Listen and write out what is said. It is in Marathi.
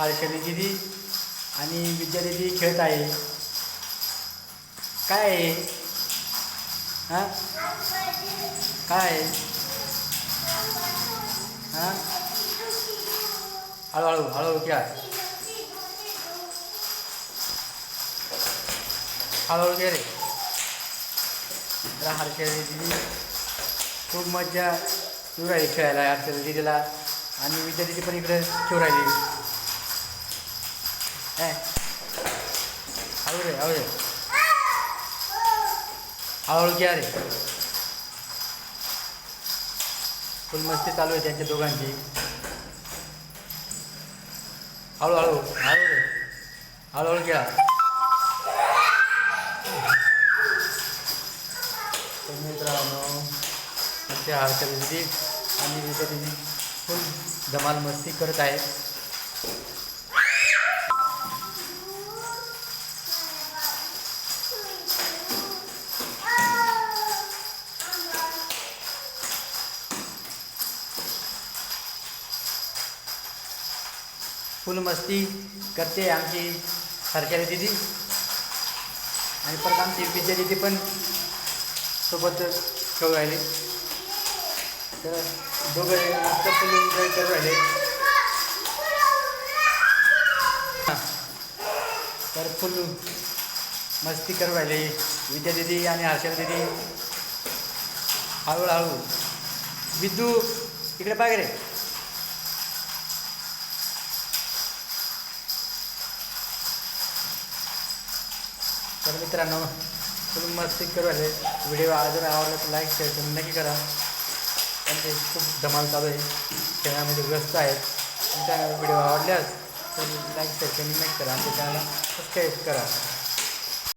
हर्षदी आणि विद्या दिदी खेळत आहे. काय आहे? हां? काय आहे? हां? हळूहळू हळूहळू खेळा. हळूहळू घे रे. हर्षदी दिदी खूप मज्जा येऊ राहिली खेळायला हर्षदी दिदीला आणि विद्या दिदी पण इकडे खेळू राहिली. हळू रे हळू रे हळूहळू घ्या रे फुल मस्ती चालू आहे त्यांच्या दोघांची हळूहळू हळू रे हळूहळू घ्या मित्रांनो आमच्या दिदी आणि विद्या दिदी फुल धमाल मस्ती करत आहेत फुल मस्ती करते आमची सरकारी दिदी. आणि परत आमची विद्या दिदी पण सोबत खेळू राहिले. तर दोघं मस्त फुल एन्जॉय करू राहिले. तर फुल मस्ती करू राहिले. विद्या दिदी आणि हर्षल दिदी. हळूहळू. विद्यू इकडे पाहिजे रे. तर मित्रांनो तुम्ही मस्ती करू आले व्हिडिओ जर आवडला तर लाईक शेअर करून नक्की करा. त्यांचे खूप धमाल चालू आहे. खेळामध्ये व्यस्त आहेत. तुमच्या व्हिडिओ आवडल्यास तर लाईक शेअर करून नक्की करा. आमच्या चॅनलला सबस्क्राईब करा.